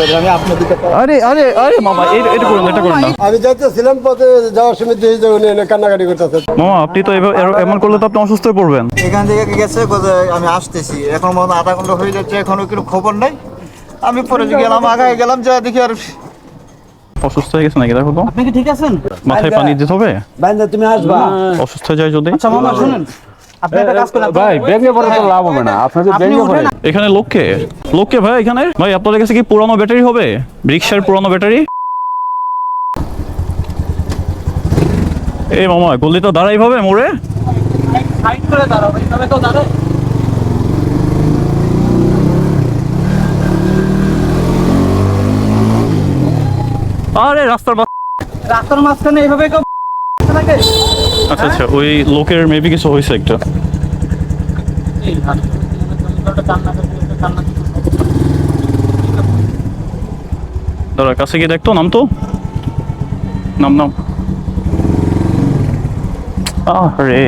আমি আরে আরে আরে মামা এটা এটা করুন এটা করুন না। আমি যাইতেছিলাম পথে যাওয়ার সময় দেখি যে উনি কান্নাকাটি করতেছে। মামা আপনি তো এমন করলে তো আপনি অসুস্থ হয়ে পড়বেন। এখান থেকে গেছে? আমি আসতেছি। এখন মনে আধা ঘণ্টা হয়ে যাচ্ছে এখনও কোনো খবর নাই। আমি পরে গেলাম আগায় গেলাম যা দেখি আর অসুস্থ হয়ে গেছে নাকি? দেখো তো। আপনি কি ঠিক আছেন? মাথায় পানি দিতে হবে? বাইন্দা তুমি আসবা। অসুস্থ হয়ে যায় যদি। আচ্ছা মামা শুনেন। উঠেন এখানে লোককে? লোককে ভাই এখানে? ভাই আপনাদের কাছে কি পুরানো ব্যাটারি হবে? রিক্সার পুরানো ব্যাটারি? এই মামা গলি তো দাঁড়াই ভাবে মোড়ে। সাইড করে দাঁড়াও এইভাবে তো আরে রাস্তার রাস্তার মাঝখানে এইভাবে কেউ আচ্ছা আচ্ছা ওই লোকের মেবি কিছু হয়েছে একটা। দাঁড়া, কাছে গিয়ে দেখতো নাম তো? নাম নাম। আরে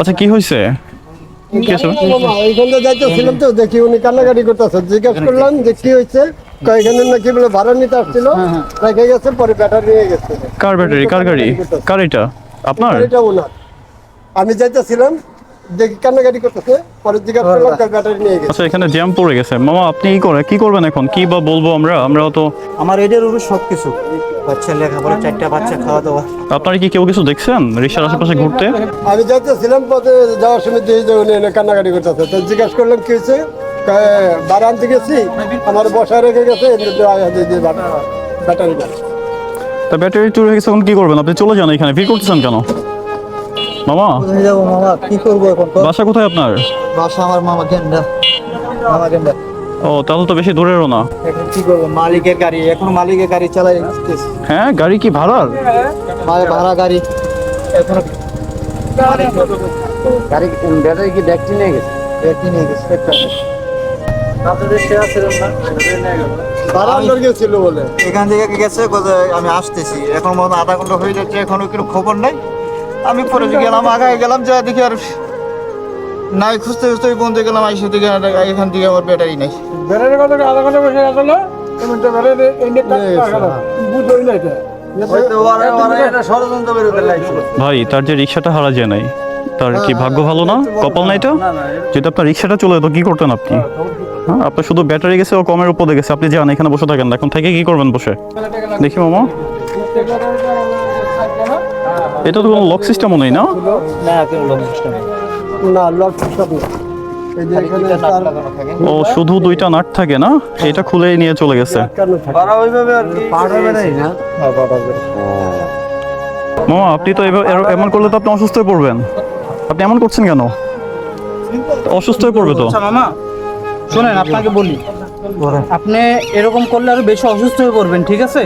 আচ্ছা কি হয়েছে কি হয়েছে? ওইখান যাইতেছিলাম তো দেখি উনি কান্নাকাটি করতেছে জিজ্ঞেস করলাম যে কি হয়েছে? কয় নাকি বলে ভাড়া নিতে আসছিল। রেখে গেছে পরে ব্যাটারি নিয়ে গেছে। কার ব্যাটারি কার গাড়ি? কার এটা? আপনার? এটা ওনার। আমি যাইতেছিলাম দেখি কান্নাকাটি করতেছে পরে জিজ্ঞাসা করলাম ব্যাটারি নিয়ে গেছে। আচ্ছা এখানে জ্যাম পড়ে গেছে। মামা আপনি কি করে কি করবেন এখন? কি বা বলব আমরা? আমরাও তো আমার এটার উপর সব কিছু বাচ্চা লেখাপড়া চারটা বাচ্চা খাওয়া দাওয়া আপনারা কি কেউ কিছু দেখছেন? রিক্সার আশেপাশে ঘুরতে? আমি যাইতেছিলাম পথে যাওয়ার সময় দেখি যে উনি এনে কান্নাকাটি করতেছে। তো জিজ্ঞাসা করলাম কি হয়েছে? আনতে গেছি। আমার বসায় রেখে গেছে ব্যাটারি ব্যাটারি চুরি হয়ে গেছে এখন কি করবেন? আপনি চলে যান এখানে। ভিড় করতেছেন কেন? মামা? কোথায় যাব মামা? কি করব এখন বাসা কোথায় আপনার? বাসা আমার মামা গেন্ডা। মামা গেন্ডা। ও তাহলে তো বেশি দূরেরও না। এখন কি করব? মালিকের গাড়ি এখন মালিকের গাড়ি চালাই আসতেছি। হ্যাঁ গাড়ি কি ভাড়ার? ভাড়া ভাড়া গাড়ি। এখন গাড়ি ব্যাটারি কি দেখছি নিয়ে গেছে? একই নিয়ে গেছে। এখান থেকে গেছে আমি আসতেছি। এখন মনে আধা ঘণ্টা হয়ে যাচ্ছে এখনও কোনো খবর নাই। আমি পরে গেলাম আগায় গেলাম যা দেখি আর নাই খুঁজতে খুঁজতে ওই বন্ধু গেলাম আইসে দিকে এখান থেকে আমার ব্যাটারি নাই। ব্যাটারি কত আধা ঘণ্টা বসে আসলো তুমি তো ব্যাটারি ইন্ডিয়া বুঝই না এটা হয়তো ওরা ওরা এটা ষড়যন্ত্র বেরোতে লাগছে। ভাই তার যে রিক্সাটা হারা যায় নাই তার কি ভাগ্য ভালো না? কপাল নাই তো? যদি আপনার রিক্সাটা চলে যেত কি করতেন আপনি? হ্যাঁ আপনার শুধু ব্যাটারি গেছে ও কমের উপরে গেছে। আপনি যান এখানে বসে থাকেন। এখন থেকে কি করবেন বসে? দেখি মামা। এটা তো কোনো লক সিস্টেমও নেই না? না কোনো লোক সিস্টেম না লক সিস্টেম না এই যে এখানে তার ও শুধু দুইটা নাট থাকে না? এটা খুলে নিয়ে চলে গেছে। হ্যাঁ মামা আপনি তো এবার এমন করলে তো আপনি অসুস্থ হয়ে পড়বেন। আপনি এমন করছেন কেন? অসুস্থ হয়ে পড়বে তো। আচ্ছা মামা শোনেন আপনাকে বলি। আপনি এরকম করলে আরও বেশি অসুস্থ হয়ে পড়বেন ঠিক আছে?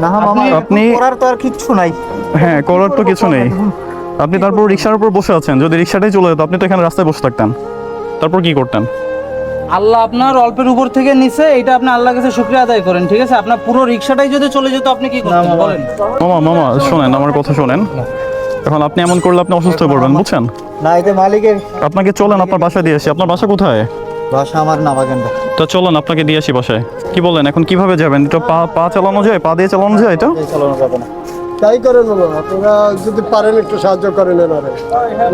না মামা আপনি- আপনি করার তো আর কিচ্ছু নাই। হ্যাঁ করার তো কিছু নেই। আপনি তারপর রিক্সার উপর বসে আছেন। যদি রিক্সাটাই চলে যেত আপনি তো এখানে রাস্তায় বসে থাকতেন। তারপর কি করতেন? আল্লাহ আপনার অল্পের উপর থেকে নিছে এটা আপনি আল্লাহর কাছে শুক্রিয়া আদায় করেন ঠিক আছে? আপনার পুরো রিক্সাটাই যদি চলে যেত আপনি কি করতেন? বলেন। মামা মামা শোনেন আমার কথা শোনেন। এখন আপনি এমন করলে আপনি অসুস্থ হয়ে পড়বেন বুঝছেন? না এতে মালিকের আপনাকে চলেন আপনার বাসা দিয়ে আসি। আপনার বাসা কোথায়? বাসা আমার নামাগেন্ডা তো চলুন আপনাকে দিয়ে আসি বাসায়। কি বলেন এখন কীভাবে যাবেন? এটা পা পা চালানো যায়? পা দিয়ে চালানো যায় এটা এই চালানো যাবে না তাই করেন আপনারা যদি পারেন একটু সাহায্য করেন এনারে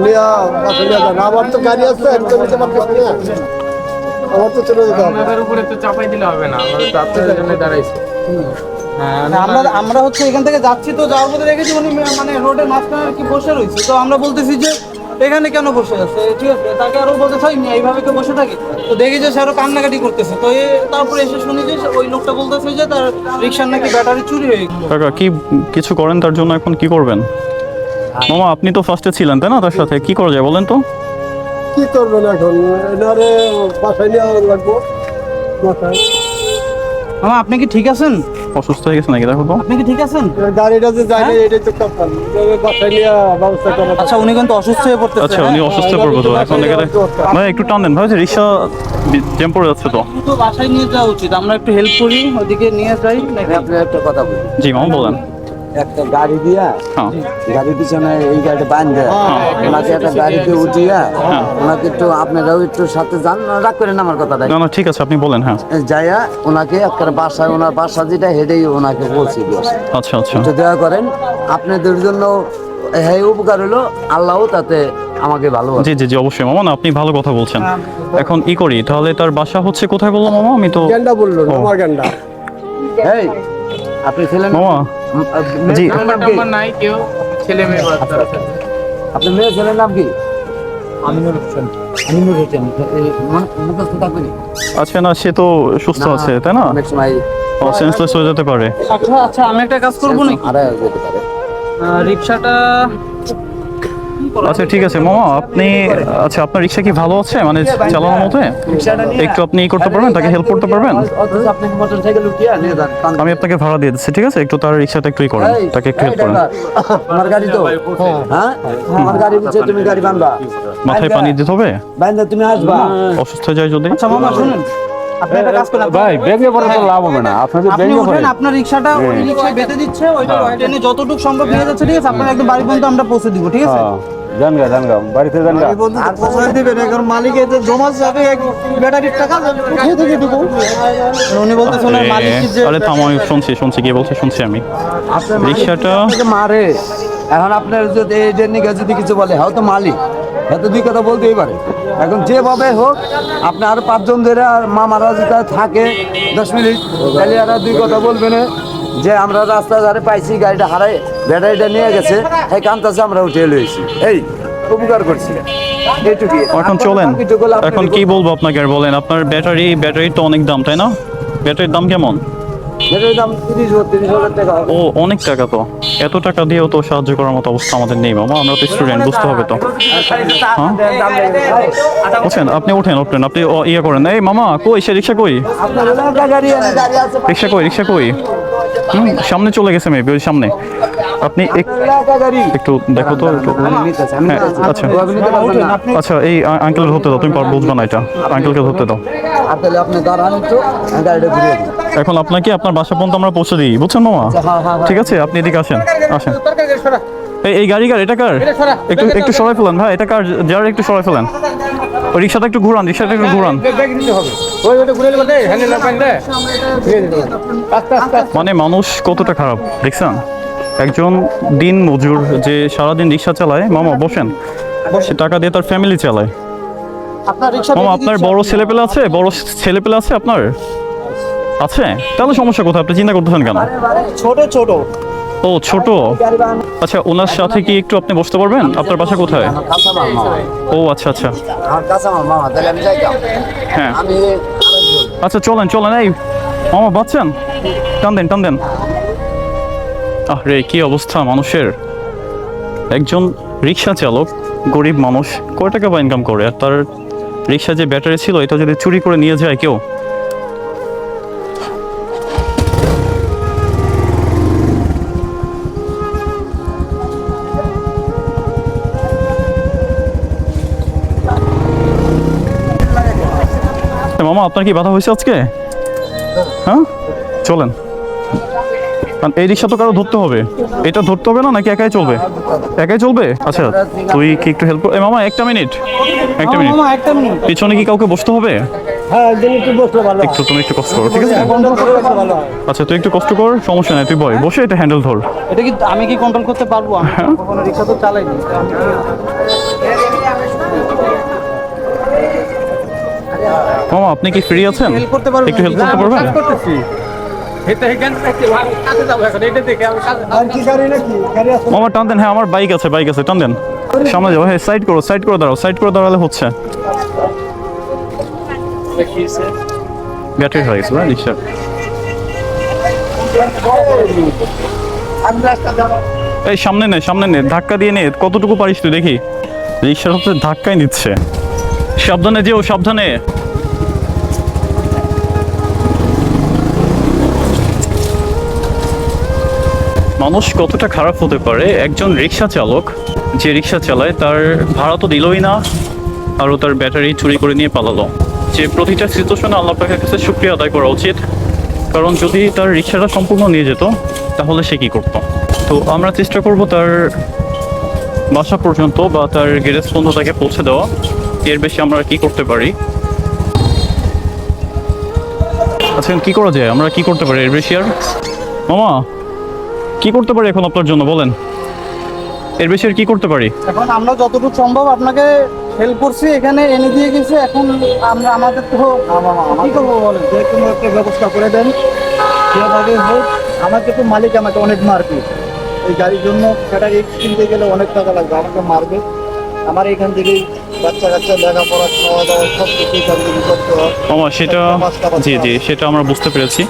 নিয়া বাসে নিয়ে যান। আমার তো গাড়ি আছে তো নিতে পারতেছি না আমার তো চলে যেতে হবে। আপনাদের উপরে তো চাপাই দিলে হবে না আমরা তো আপনাদের জন্য দাঁড়াইছি। হ্যাঁ মানে আমরা আমরা হচ্ছে এখান থেকে যাচ্ছি তো যাওয়ার পথে দেখেছি উনি মানে রোডের মাঝখানে আর কি বসে রয়েছে। তো আমরা বলতেছি যে এখানে কেন বসে আছে? ঠিক আছে তাকে আরও বলতে চাই না এইভাবে কেউ বসে থাকে। তো দেখি যে সে আরও কান্নাকাটি করতেছে। তো এ তারপরে এসে শুনি যে ওই লোকটা বলতেছে যে তার রিক্সার নাকি ব্যাটারি চুরি হয়ে গেছে। কাকা কি কিছু করেন তার জন্য এখন? কি করবেন? মামা আপনি তো ফার্স্টে ছিলেন তাই না তার সাথে? কি করা যায় বলেন তো? কি করবেন এখন? এনারে বাসায় নিয়ে লাগবো। বাসায় মামা আপনি কি ঠিক আছেন? অসুস্থ হয়ে গেছেন নাকি? দেখো তো। আপনি কি ঠিক আছেন? গাড়িটা যে যায় না এটা তো কথা। বাসায় নিয়ে ব্যবস্থা করা আচ্ছা উনি কিন্তু অসুস্থ হয়ে পড়তেছে। আচ্ছা উনি অসুস্থ হয়ে পড়ব তো। এখন এখানে ভাই একটু টান দেন। ভাই যে রিক্সা জ্যাম যাচ্ছে তো। তো বাসায় নিয়ে যাওয়া উচিত। আমরা একটু হেল্প করি ওদিকে নিয়ে যাই নাকি আপনি একটা কথা বলি। জি মামা বলেন। একটা গাড়ি দিয়া হ্যাঁ। গাড়ির পিছনে এই গাড়িটা বান্ধে ওনাকে একটা গাড়িতে উঠিয়া ওনাকে একটু আপনারাও একটু সাথে যান রাগ করেন আমার কথাটা না না ঠিক আছে আপনি বলেন হ্যাঁ। যাইয়া ওনাকে একটা বাসায় ওনার বাসা যেটা হেঁটেই ওনাকে বলছি আচ্ছা আচ্ছা। একটু দেওয়া করেন আপনাদের জন্য হ্যাঁ উপকার হলো আল্লাহও তাতে আমাকে ভালো জি জি জি অবশ্যই। মামা না আপনি ভালো কথা বলছেন। এখন ই করি তাহলে তার বাসা হচ্ছে কোথায় বললাম মামা? আমি তো গেন্ডা বলল আমার গেন্ডা। এই আপনি ছিলেন মামা জি। নাই কেউ ছেলে মেয়ে বাচ্চা আপনার মেয়ে ছেলের নাম কি? আমিনুল হোসেন। আমিনুল হোসেন। মুখস্থ থাকবেনি আচ্ছা না সে তো সুস্থ আছে তাই না? অনেক সময় ও সেন্সলেস হয়ে যেতে পারে। আচ্ছা আচ্ছা আমি একটা কাজ করব নাকি? আরে যেতে পারে। রিকশাটা রিক্সাটা আচ্ছা ঠিক আছে মামা আপনি আচ্ছা আপনার রিক্সা কি ভালো আছে? মানে চালানোর মতো? একটু আপনি ই করতে পারবেন তাকে হেল্প করতে পারবেন? আমি আপনাকে ভাড়া দিয়ে দিচ্ছি ঠিক আছে? একটু তার রিক্সাটা একটু ই করেন তাকে একটু হেল্প করেন। আমার গাড়ি তো। হ্যাঁ আমার গাড়ি বুঝছে তুমি গাড়ি বানবা। মাথায় পানি দিতে হবে? বান্দা তুমি আসবা। অসুস্থ হয়ে যায় যদি? আচ্ছা মামা শুনুন। আপনি একটা কাজ করেন ভাই ব্যাগে পড়ে তো লাভ হবে না। আপনাদের আপনি ব্যাগে পড়ে আপনার রিক্সাটা ওই রিক্সায় বেঁধে দিচ্ছে ওইটা ট্রেনে যতটুকু সম্ভব নিয়ে যাচ্ছে ঠিক আছে? আপনার একদম বাড়ি পর্যন্ত আমরা পৌঁছে দিব ঠিক আছে? জানগা জানগা বাড়িতে জানগা। তো পৌঁছায় দিবেন এখন মালিক এতে জমা যাবে এক ব্যাটারির টাকা কোথায় থেকে দেবো। উনি বলতেছেন ওনার মালিক যে আরে থামো আমি শুনছি শুনছি কি বলছে শুনছি আমি। আপনাকে মারে এখন আপনার যদি এই নিকে যদি কিছু বলে হয়তো মালিক। হয়তো দুই কথা বলতেই পারে। এখন যেভাবে হোক আপনার আর পাঁচজন ধরে আর মামারা যেটা থাকে দশ মিনিট তাহলে আর দুই কথা বলবে না। যে আমরা রাস্তা ধারে পাইছি গাড়িটা হারাই ব্যাটারিটা নিয়ে গেছে এই কান্তাছে আমরা উঠে লইছি। এই উপকার করছি। এখন চলেন এখন কি বলব আপনাকে আর বলেন আপনার ব্যাটারি ব্যাটারির তো অনেক দাম তাই না? ব্যাটারির দাম কেমন। ও অনেক টাকা তো। এত টাকা দিয়েও তো সাহায্য করার মতো অবস্থা আমাদের নেই মামা আমরা তো স্টুডেন্ট বুঝতে হবে তো। হ্যাঁ? বুঝছেন আপনি উঠেন ওঠেন আপনি ইয়ে করেন। এই মামা কই সে রিক্সা কই? রিক্সা কই রিক্সা কই? সামনে চলে গেছে মেবি ওই সামনে। আপনি একটু দেখো তো হ্যাঁ। আচ্ছা। আচ্ছা এই আঙ্কেল ধরতে দাও, তুমি বুঝবে না এটা। আঙ্কেলকে ধরতে দাও। এখন আপনাকে আপনার বাসা পর্যন্ত আমরা পৌঁছে দিই, বুঝছেন মামা। ঠিক আছে, আপনি এদিকে আসেন আসেন। এই গাড়ি কার? এটা কার? একটু একটু সরাই ফেলেন, ভাই, এটা কার? যার একটু সরাই ফেলেন। রিক্সাটা একটু ঘুরান রিক্সাটা একটু ঘুরান। ব্যাগ নিতে হবে। ওই ওটা ঘুরে নেবে হ্যান্ডেল না পাইন দে আস্তে আস্তে মানে মানুষ কতটা খারাপ দেখছেন? একজন দিন মজুর যে সারাদিন রিক্সা চালায় মামা বসেন। সে টাকা দিয়ে তার ফ্যামিলি চালায়। মামা আপনার বড় ছেলেপেলে আছে? বড় ছেলেপেলে আছে আপনার? আছে? তাহলে সমস্যা কোথায়? আপনি চিন্তা করতেছেন কেন? ছোট ছোট। ও, ছোট। আচ্ছা ওনার সাথে কি একটু আপনি বসতে পারবেন? আপনার বাসা কোথায়? ও আচ্ছা আচ্ছা। হ্যাঁ। আচ্ছা চলেন চলেন। এই, মামা বাচ্চান টান দেন টান দেন। আহ রে কি অবস্থা মানুষের? একজন রিক্সা চালক, গরিব মানুষ, কয় টাকা বা ইনকাম করে? আর তার রিক্সা যে ব্যাটারি ছিল, এটা যদি চুরি করে নিয়ে যায় কেউ? মামা আপনার কি বাধা হয়েছে আজকে? হ্যাঁ? চলেন। কারণ এই রিক্সা তো কারও ধরতে হবে। এটা ধরতে হবে না নাকি একাই চলবে? একাই চলবে? আচ্ছা তুই কি একটু হেল্প এ মামা একটা মিনিট একটা মিনিট পিছনে কি কাউকে বসতে হবে? হ্যাঁ একটু তুমি একটু কষ্ট করো ঠিক আছে? আচ্ছা তুই একটু কষ্ট কর সমস্যা নাই তুই বয়। বসে এটা হ্যান্ডেল ধর। এটা কি আমি কি কন্ট্রোল করতে পারব? আমি রিক্সা তো চালাইনি মামা আপনি কি ফ্রি আছেন? হেল্প করতে পারবেন একটু হেল্প করতে পারবেন? করতেছি। যাব মামা টান দেন হ্যাঁ আমার বাইক আছে বাইক আছে টান দেন। সামনে যাও হ্যাঁ সাইড করো সাইড করে দাঁড়াও সাইড করে দাঁড়ালে হচ্ছে। ব্যাটারি হয়ে গেছে না রিক্সা এই সামনে নে সামনে নে ধাক্কা দিয়ে নে কতটুকু পারিস তুই দেখি। রিক্সার হচ্ছে ধাক্কাই নিচ্ছে। সাবধানে যেও সাবধানে। মানুষ কতটা খারাপ হতে পারে? একজন রিক্সা চালক, যে রিক্সা চালায়, তার ভাড়া তো দিলই না আরও তার ব্যাটারি চুরি করে নিয়ে পালালো। যে প্রতিটা সিচুয়েশনে আল্লাহ পাকের কাছে শুক্রিয়া আদায় করা উচিত। কারণ যদি তার রিক্সাটা সম্পূর্ণ নিয়ে যেত, তাহলে সে কি করতো? তো আমরা চেষ্টা করব তার বাসা পর্যন্ত বা তার গ্যারেজ পর্যন্ত তাকে পৌঁছে দেওয়া। এর বেশি আমরা কি করতে পারি? আচ্ছা কি করা যায়? আমরা কি করতে পারি? এর বেশি আর? মামা কি করতে পারি এখন আপনার জন্য, বলেন? এর বেশি আর কি করতে পারি? এখন আমরা যতটুকু সম্ভব আপনাকে হেল্প করছি, এখানে এনে দিয়ে গেছে, এখন আমরা আমাদের তো কি করব বলেন? যে কোনো একটা ব্যবস্থা করে দেন, যেভাবে হোক, আমাকে তো মালিক আমাকে অনেক মারবে। এই গাড়ির জন্য ব্যাটারি কিনতে গেলে অনেক টাকা লাগবে, আমাকে মারবে। আমার এখান থেকেই বাচ্চা কাচ্চা লেখাপড়া খাওয়া দাওয়া সব কিছু এখান থেকে করতে হয়। মামা সেটা জি জি সেটা আমরা বুঝতে পেরেছি।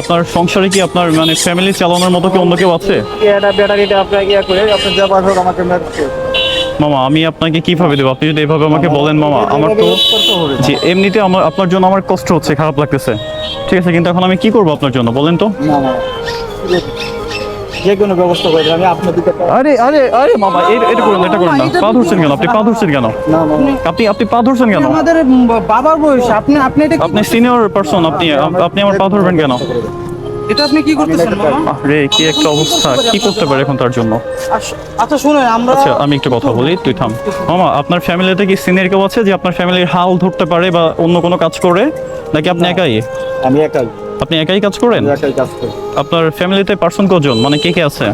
আপনার সংসারে কি আপনার মানে ফ্যামিলি চালানোর মতো কি অন্য কেউ আছে? এটা ব্যাটারিটা আপনাকে ইয়ে করে আপনার যাবার হোক আমাকে মারছে মামা আমি আপনাকে কীভাবে দেবো? আপনি যদি এভাবে আমাকে বলেন মামা আমার তো জি এমনিতে আমার আপনার জন্য আমার কষ্ট হচ্ছে খারাপ লাগতেছে। ঠিক আছে কিন্তু এখন আমি কি করব আপনার জন্য? বলেন তো। না যে কোনো ব্যবস্থা করে দেন আমি আরে আরে আরে মামা এটা এটা করুন এটা করুন না। পা ধরছেন কেন? আপনি পা ধরছেন কেন? আপনি আপনি পা ধরছেন কেন? আমাদের বাবার বয়স আপনি আপনি এটা কি আপনি সিনিয়র পারসন আপনি আপনি আমার পা ধরবেন কেন? এটা আপনি কি করতেছেন মামা? রে কি একটা অবস্থা। কি করতে পারে এখন তার জন্য? আচ্ছা শুনেন আমরা আচ্ছা আমি একটু কথা বলি তুই থাম। মামা আপনার ফ্যামিলিতে কি সিনিয়র কেউ আছে যে আপনার ফ্যামিলির হাল ধরতে পারে বা অন্য কোনো কাজ করে? নাকি আপনি একাই? আমি একাই। আপনি একাই কাজ করেন? একাই কাজ করি। আপনার ফ্যামিলিতে পার্সন কজন? মানে কে কে আছে?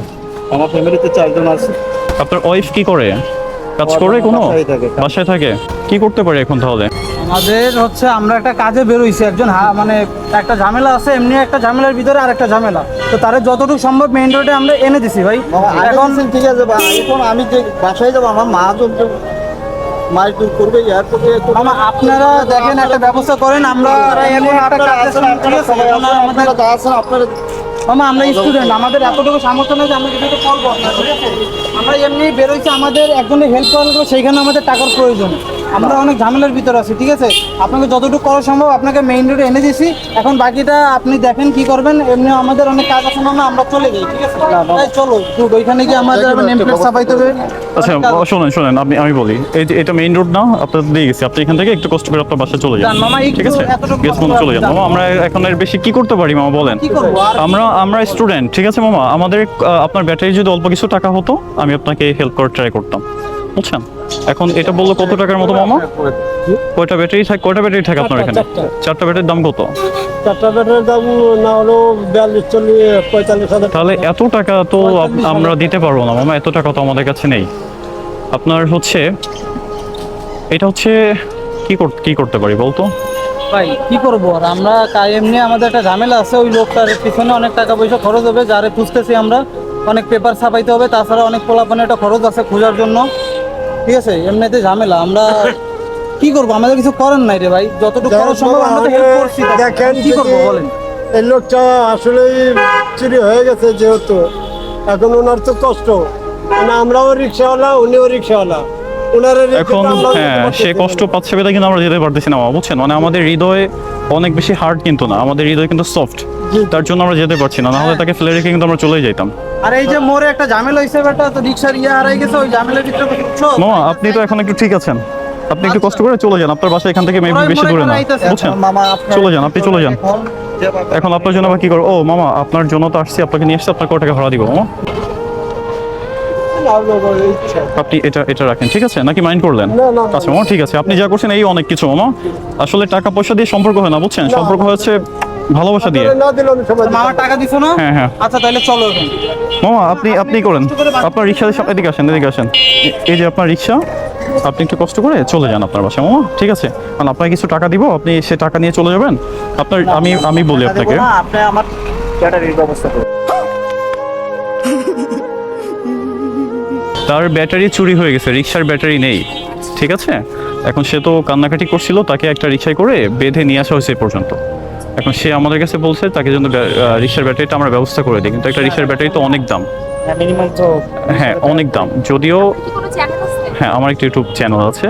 আমার ফ্যামিলিতে চারজন আছে। আপনার ওয়াইফ কি করে? কাজ করে কোনো? বাসায় থাকে। কি করতে পারে এখন তাহলে? আমাদের হচ্ছে আমরা একটা কাজে বেরোইছি। একজন মানে একটা ঝামেলা আছে এমনি একটা ঝামেলার ভিতরে আর একটা ঝামেলা। তো তারে যতটুকু সম্ভব মেইন রোডে আমরা এনে দিছি ভাই। এখন ঠিক আছে এখন আমি যে বাসায় যাব আমার মা তো করবে এয়ারপোর্টে মামা আপনারা দেখেন একটা ব্যবস্থা করেন আমরা এখন একটা কাজে আছে? আপনারা মামা আমরা স্টুডেন্ট আমাদের এতটুকু সামর্থ্য নেই যে আমরা কিছু একটা করব ঠিক আছে? আমরা এমনি বেরোইছি আমাদের একজনের হেল্প করা লাগবে সেইখানে আমাদের টাকার প্রয়োজন। আমরা অনেক ঝামেলার ভিতরে আছি ঠিক আছে? আপনাকে যতটুকু করা সম্ভব আপনাকে মেইন রোডে এনে দিছি এখন বাকিটা আপনি দেখেন কি করবেন এমনি আমাদের অনেক কাজ আছে মামা আমরা চলে যাই ঠিক আছে? চলো দুধ ওইখানে গিয়ে আমাদের নেম প্লেট ছাপাইতে হবে। আচ্ছা শোনেন শোনেন আপনি আমি বলি এটা মেইন রোড না আপনার দিয়ে গেছি আপনি এখান থেকে একটু কষ্ট করে আপনার বাসায় চলে যান ঠিক আছে? এতটুকু চলে যান। মামা আমরা এখন এর বেশি কি করতে পারি মামা বলেন। কি করব? আর আমরা আমরা স্টুডেন্ট ঠিক আছে মামা? আমাদের আপনার ব্যাটারি যদি অল্প কিছু টাকা হতো আমি আপনাকে হেল্প করার ট্রাই করতাম। বুঝছেন? এখন এটা বলল কত টাকার মতো মামা? কয়টা ব্যাটারি থাকে কয়টা ব্যাটারি থাকে আপনার এখানে? চারটা ব্যাটারির দাম কত? চারটা ব্যাটারির দাম না হলো বিয়াল্লিশ চল্লিশ পঁয়তাল্লিশ হাজার তাহলে এত টাকা তো আমরা দিতে পারব না মামা এত টাকা তো আমাদের কাছে নেই। আপনার হচ্ছে এটা হচ্ছে কি কর- কি করতে পারি বলতো? ভাই কি করব? আর আমরা এমনি আমাদের একটা ঝামেলা আছে ওই লোকটার পিছনে অনেক টাকা পয়সা খরচ হবে যারে খুঁজতেছি আমরা। অনেক পেপার ছাপাইতে হবে তাছাড়া অনেক পোলাপানে একটা খরচ আছে খোঁজার জন্য। ঠিক আছে এমনিতে ঝামেলা। আমরা কি করব? আমাদের কিছু করার নাই রে ভাই। যতটুকু খরচ সম্ভব আমরা তো হেল্প করছি দেখেন কি করব বলেন। এই লোকটা আসলেই চুরি হয়ে গেছে যেহেতু। এখন ওনার তো কষ্ট। মানে আমরাও রিক্সাওয়ালা উনিও রিক্সাওয়ালা। এখন হ্যাঁ সে কষ্ট পাচ্ছে বেলা কিন্তু আমরা যেতে পারতেছি না মামা, বুঝছেন? মানে আমাদের হৃদয় অনেক বেশি হার্ড কিন্তু না আমাদের হৃদয় কিন্তু সফট তার জন্য আমরা যেতে পারছি না নাহলে তাকে ফেলে রেখে কিন্তু আমরা চলে যাইতাম। আর এই যে মোরে একটা ঝামেলা হয়েছে বেটা তো ইয়ে হারাই গেছে ওই ঝামেলার ভিতরে আপনি তো এখন একটু ঠিক আছেন। আপনি একটু কষ্ট করে চলে যান আপনার বাসা এখান থেকে মেবি বেশি দূরে না বুঝছেন? চলে যান আপনি চলে যান। এখন এখন আপনার জন্য আবার কি করব? ও মামা আপনার জন্য তো আসছি আপনাকে নিয়ে আসছি আপনার কত টাকা ভাড়া দিব মামা? আপনি এটা এটা রাখেন ঠিক আছে? নাকি মাইন্ড করলেন? না, না, আচ্ছা মামা ঠিক আছে। আপনি যা করছেন এই অনেক কিছু মামা আসলে টাকা পয়সা দিয়ে সম্পর্ক হয় না বুঝছেন? সম্পর্ক হচ্ছে ভালোবাসা দিয়ে। না দিলে আমি সময় দিতে মামা টাকা দিছো না? হ্যাঁ, হ্যাঁ। আচ্ছা তাহলে চলো মামা আপনি আপনি করেন। আপনার রিক্সার সামনে এদিকে আসেন এদিকে আসেন। এই যে আপনার রিক্সা আপনি একটু কষ্ট করে চলে যান আপনার বাসায় মামা ঠিক আছে? কারণ আপনাকে কিছু টাকা দিব আপনি সে টাকা নিয়ে চলে যাবেন। আপনার আমি আমি বলি আপনাকে। আপনি আমার ব্যাটারির ব্যবস্থা করুন। তার ব্যাটারি চুরি হয়ে গেছে রিক্সার ব্যাটারি নেই। ঠিক আছে? এখন সে তো কান্নাকাটি করছিল তাকে একটা রিক্সায় করে বেঁধে নিয়ে আসা হয়েছে এ পর্যন্ত। এখন সে আমাদের কাছে বলছে তাকে জন্য রিক্সার ব্যাটারিটা আমরা ব্যবস্থা করে দিই। কিন্তু একটা রিক্সার ব্যাটারি তো অনেক দাম। হ্যাঁ অনেক দাম। যদিও হ্যাঁ আমার একটা ইউটিউব চ্যানেল আছে।